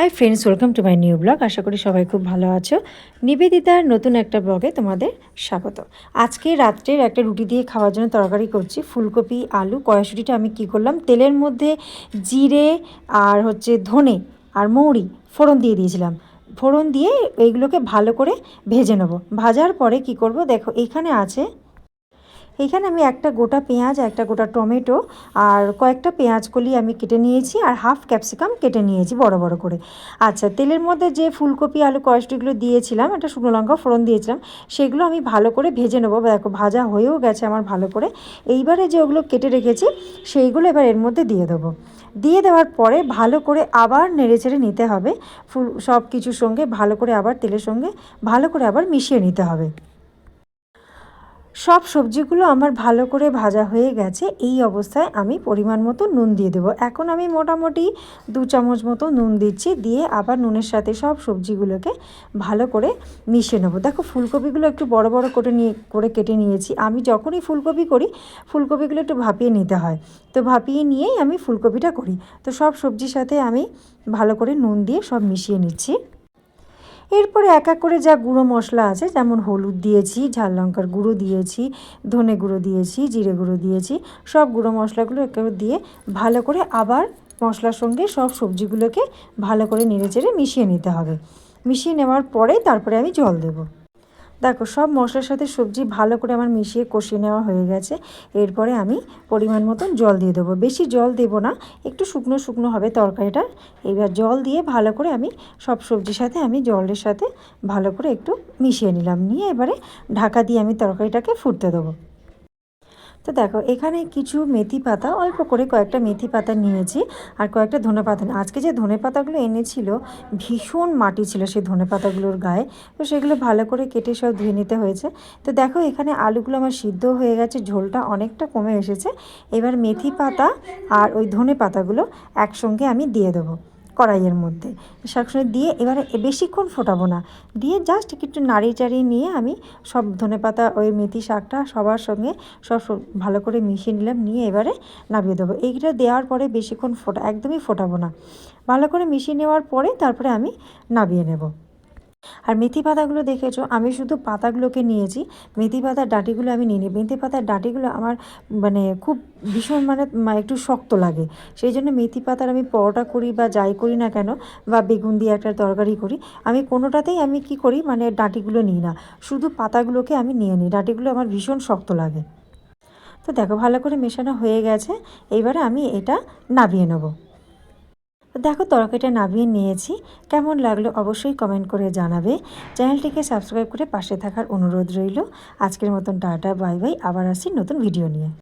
Hi friends welcome to my new blog আশা করি সবাই খুব ভালো আছো। নিবেদিতার নতুন একটা ব্লগে তোমাদের স্বাগত। আজকে রাত্রের একটা রুটি দিয়ে খাওয়ার জন্য তরকারি করছি। ফুলকপি, আলু কড়াইশুটিটা আমি কি করলাম? তেলের মধ্যে জিরে আর হচ্ছে ধনে আর মৌরি ফোড়ন দিয়ে দিয়েছিলাম। ফোড়ন দিয়ে এইগুলোকে ভালো করে ভেজে নেব। ভাজার পরে কি করব? দেখো, এখানে আছে এখানে আমি একটা গোটা পেঁয়াজ, একটা গোটা টমেটো আর কয়েকটা পেঁয়াজ কলি আমি কেটে নিয়েছি আর হাফ ক্যাপসিকাম কেটে নিয়েছি বড় বড় করে। আচ্ছা তেলের মধ্যে যে ফুলকপি, আলু, কয়েকটিগুলো দিয়েছিলাম, একটা শুকনো লঙ্কা ফোড়ন দিয়েছিলাম, সেগুলো আমি ভালো করে ভেজে নেব। দেখো, ভাজা হয়েও গেছে আমার ভালো করে। এইবারে যে ওগুলো কেটে রেখেছি, সেইগুলো এবার এর মধ্যে দিয়ে দেবো। দিয়ে দেওয়ার পরে ভালো করে আবার নেড়েচেড়ে নিতে হবে। ফুল সব কিছুর সঙ্গে ভালো করে আবার তেলের সঙ্গে ভালো করে আবার মিশিয়ে নিতে হবে। সব সবজিগুলো আমার ভালো করে ভাজা হয়ে গেছে, এই অবস্থায় আমি পরিমাণ মতো নুন দিয়ে দেবো। এখন আমি মোটামুটি দু চামচ মতো নুন দিচ্ছি, দিয়ে আবার নুনের সাথে সব সবজিগুলোকে ভালো করে মিশিয়ে নেব। দেখো ফুলকপিগুলো একটু বড় বড় করে নিয়ে, করে কেটে নিয়েছি। আমি যখনই ফুলকপি করি, ফুলকপিগুলো একটু ভাপিয়ে নিতে হয়। তো ভাপিয়ে নিয়েই আমি ফুলকপিটা করি। তো সব সবজির সাথে আমি ভালো করে নুন দিয়ে সব মিশিয়ে নিচ্ছি। এরপরে এক এক করে যা গুঁড়ো মশলা আছে, যেমন হলুদ দিয়েছি, ঝাল লঙ্কার গুঁড়ো দিয়েছি, ধনে গুঁড়ো দিয়েছি, জিরে গুঁড়ো দিয়েছি, সব গুঁড়ো মশলাগুলো এক দিয়ে ভালো করে আবার মশলার সঙ্গে সব সবজিগুলোকে ভালো করে নেড়ে চেড়ে মিশিয়ে নিতে হবে। মিশিয়ে নেওয়ার পরে তারপরে আমি জল দেবো। দেখো, সব মশলার সাথে সবজি ভালো করে আমার মিশিয়ে কষিয়ে নেওয়া হয়ে গেছে। এরপরে আমি পরিমাণ মতন জল দিয়ে দেবো। বেশি জল দেব না, একটু শুকনো শুকনো হবে তরকারিটা। এবার জল দিয়ে ভালো করে আমি সব সবজির সাথে আমি জলের সাথে ভালো করে একটু মিশিয়ে নিলাম। নিয়ে এবারে ঢাকা দিয়ে আমি তরকারিটাকে ফুটতে দেবো। তো দেখো, এখানে কিছু মেথি পাতা, অল্প করে কয়েকটা মেথি পাতা নিয়েছি আর কয়েকটা ধনে পাতা আজকে যে ধনে পাতাগুলো এনেছিল, ভীষণ মাটি ছিল সেই ধনে পাতাগুলোর গায়ে। তো সেগুলো ভালো করে কেটে সব ধুয়ে নিতে হয়েছে। তো দেখো, এখানে আলুগুলো আমার সিদ্ধ হয়ে গেছে, ঝোলটা অনেকটা কমে এসেছে। এবার মেথি পাতা আর ওই ধনে পাতাগুলো একসঙ্গে আমি দিয়ে দেবো। কড়াইয়ের মধ্যে। সবসময় দিয়ে এবারে বেশিক্ষণ ফোটাবো না। দিয়ে জাস্ট একটু নাড়িয়ে চাড়িয়ে নিয়ে আমি সব ধনে পাতা ওই মেথি শাকটা সবার সঙ্গে সব ভালো করে মিশিয়ে নিলাম, নিয়ে এবারে নামিয়ে দেবো। এইটা দেওয়ার পরে বেশিক্ষণ ফোটা, একদমই ফোটাবো না। ভালো করে মিশিয়ে নেওয়ার পরে তারপরে আমি নামিয়ে নেব। আর মেথি পাতাগুলো দেখেছ? আমি শুধু পাতাগুলোকে নিয়েছি। মেথি পাতার ডাঁটিগুলো আমি নিই মেথি পাতার ডাঁটিগুলো আমার মানে খুব ভীষণ মানে একটু শক্ত লাগে। সেই জন্য মেথি পাতার আমি পরোটা করি বা যাই করি না কেন, বা বেগুন দিয়ে একটা তরকারি করি, আমি কোনোটাতেই আমি কি করি মানে ডাঁটিগুলো নিই না। শুধু পাতাগুলোকে আমি নিয়ে নিই। ডাঁটিগুলো আমার ভীষণ শক্ত লাগে। তো দেখো, ভালো করে মেশানো হয়ে গেছে। এইবারে আমি এটা নাবিয়ে নেব। দেখো তরকারিটা নামিয়ে নিয়েছি। কেমন লাগল অবশ্যই কমেন্ট করে জানাবে। চ্যানেলটিকে সাবস্ক্রাইব করে পাশে থাকার অনুরোধ রইল। আজকের মতন টাটা বাই বাই আবার আসছি নতুন ভিডিও নিয়ে।